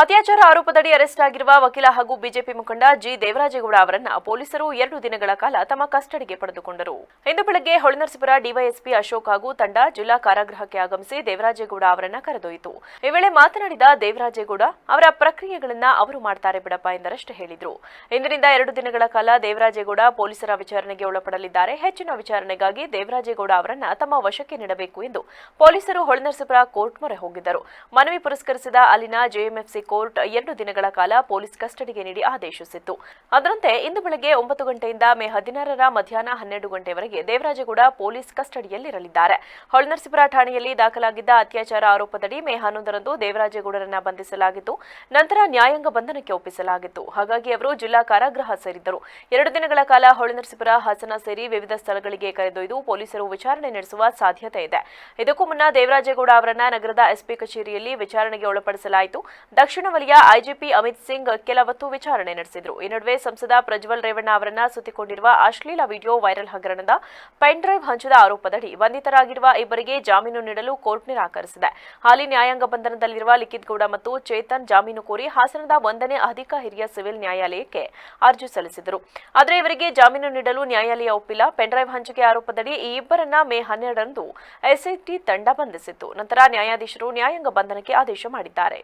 ಅತ್ಯಾಚಾರ ಆರೋಪದಡಿ ಅರೆಸ್ಟ್ ಆಗಿರುವ ವಕೀಲ ಹಾಗೂ ಬಿಜೆಪಿ ಮುಖಂಡ ಜಿ. ದೇವರಾಜೇಗೌಡ ಅವರನ್ನ ಪೊಲೀಸರು ಎರಡು ದಿನಗಳ ಕಾಲ ತಮ್ಮ ಕಸ್ಟಡಿಗೆ ಪಡೆದುಕೊಂಡರು. ಇಂದು ಬೆಳಗ್ಗೆ ಹೊಳೆನರಸೀಪುರ ಡಿವೈಎಸ್ಪಿ ಅಶೋಕ್ ಹಾಗೂ ತಂಡ ಜಿಲ್ಲಾ ಕಾರಾಗೃಹಕ್ಕೆ ಆಗಮಿಸಿ ದೇವರಾಜೇಗೌಡ ಅವರನ್ನ ಕರೆದೊಯ್ಯಿತು. ಈ ವೇಳೆ ಮಾತನಾಡಿದ ದೇವರಾಜೇಗೌಡ, ಅವರ ಪ್ರಕ್ರಿಯೆಗಳನ್ನ ಅವರು ಮಾಡ್ತಾರೆ ಬಿಡಪ್ಪ ಎಂದರಷ್ಟೇ ಹೇಳಿದ್ರು. ಇಂದಿನಿಂದ ಎರಡು ದಿನಗಳ ಕಾಲ ದೇವರಾಜೇಗೌಡ ಪೊಲೀಸರ ವಿಚಾರಣೆಗೆ ಒಳಪಡಲಿದ್ದಾರೆ. ಹೆಚ್ಚಿನ ವಿಚಾರಣೆಗಾಗಿ ದೇವರಾಜೇಗೌಡ ಅವರನ್ನ ತಮ್ಮ ವಶಕ್ಕೆ ನೀಡಬೇಕು ಎಂದು ಪೊಲೀಸರು ಹೊಳೆನರಸೀಪುರ ಕೋರ್ಟ್ ಮೊರೆ ಹೋಗಿದ್ದರು. ಮನವಿ ಪುರಸ್ಕರಿಸಿದ ಅಲ್ಲಿನ ಜೆಎಂಎಫ್ಸಿ ಕೋರ್ಟ್ ಎರಡು ದಿನಗಳ ಕಾಲ ಪೊಲೀಸ್ ಕಸ್ಟಡಿಗೆ ನೀಡಿ ಆದೇಶಿಸಿತ್ತು. ಅದರಂತೆ ಇಂದು ಬೆಳಗ್ಗೆ ಒಂಬತ್ತು ಗಂಟೆಯಿಂದ ಮೇ ಹದಿನಾರರ ಮಧ್ಯಾಹ್ನ ಹನ್ನೆರಡು ಗಂಟೆವರೆಗೆ ದೇವರಾಜೇಗೌಡ ಪೊಲೀಸ್ ಕಸ್ಟಡಿಯಲ್ಲಿರಲಿದ್ದಾರೆ. ಹೊಳೆನರಸೀಪುರ ಠಾಣೆಯಲ್ಲಿ ದಾಖಲಾಗಿದ್ದ ಅತ್ಯಾಚಾರ ಆರೋಪದಡಿ ಮೇ ಹನ್ನೊಂದರಂದು ದೇವರಾಜೇಗೌಡರನ್ನ ಬಂಧಿಸಲಾಗಿತ್ತು. ನಂತರ ನ್ಯಾಯಾಂಗ ಬಂಧನಕ್ಕೆ ಒಪ್ಪಿಸಲಾಗಿತ್ತು. ಹಾಗಾಗಿ ಅವರು ಜಿಲ್ಲಾ ಕಾರಾಗೃಹ ಸೇರಿದ್ದರು. ಎರಡು ದಿನಗಳ ಕಾಲ ಹೊಳೆನರಸೀಪುರ, ಹಾಸನ ಸೇರಿ ವಿವಿಧ ಸ್ಥಳಗಳಿಗೆ ಕರೆದೊಯ್ದು ಪೊಲೀಸರು ವಿಚಾರಣೆ ನಡೆಸುವ ಸಾಧ್ಯತೆ ಇದೆ. ಇದಕ್ಕೂ ಮುನ್ನ ದೇವರಾಜೇಗೌಡ ಅವರನ್ನ ನಗರದ ಎಸ್ಪಿ ಕಚೇರಿಯಲ್ಲಿ ವಿಚಾರಣೆಗೆ ಒಳಪಡಿಸಲಾಯಿತು. ದಕ್ಷಿಣ ವಲಯ ಐಜಿಪಿ ಅಮಿತ್ ಸಿಂಗ್ ಕೆಲ ವಿಚಾರಣೆ ನಡೆಸಿದರು. ಈ ನಡುವೆ ಸಂಸದ ಪ್ರಜ್ವಲ್ ರೇವಣ್ಣ ಅವರನ್ನ ಸುತ್ತಿಕೊಂಡಿರುವ ಅಶ್ಲೀಲ ವಿಡಿಯೋ ವೈರಲ್ ಹಗರಣದ ಪೆನ್ ಡ್ರೈವ್ ಹಂಚಿದ ಆರೋಪದಡಿ ಬಂಧಿತರಾಗಿರುವ ಇಬ್ಬರಿಗೆ ಜಾಮೀನು ನೀಡಲು ಕೋರ್ಟ್ ನಿರಾಕರಿಸಿದೆ. ಹಾಲಿ ನ್ಯಾಯಾಂಗ ಬಂಧನದಲ್ಲಿರುವ ಲಿಖಿತ್ ಗೌಡ ಮತ್ತು ಚೇತನ್ ಜಾಮೀನು ಕೋರಿ ಹಾಸನದ ಒಂದನೇ ಅಧಿಕ ಹಿರಿಯ ಸಿವಿಲ್ ನ್ಯಾಯಾಲಯಕ್ಕೆ ಅರ್ಜಿ ಸಲ್ಲಿಸಿದರು. ಆದರೆ ಇವರಿಗೆ ಜಾಮೀನು ನೀಡಲು ನ್ಯಾಯಾಲಯ ಒಪ್ಪಿಲ್ಲ. ಪೆನ್ಡ್ರೈವ್ ಹಂಚಿಕೆ ಆರೋಪದಡಿ ಈ ಇಬ್ಬರನ್ನ ಮೇ ಹನ್ನೆರಡರಂದು ಎಸ್ಐಟಿ ತಂಡ ಬಂಧಿಸಿತ್ತು. ನಂತರ ನ್ಯಾಯಾಧೀಶರು ನ್ಯಾಯಾಂಗ ಬಂಧನಕ್ಕೆ ಆದೇಶ ಮಾಡಿದ್ದಾರೆ.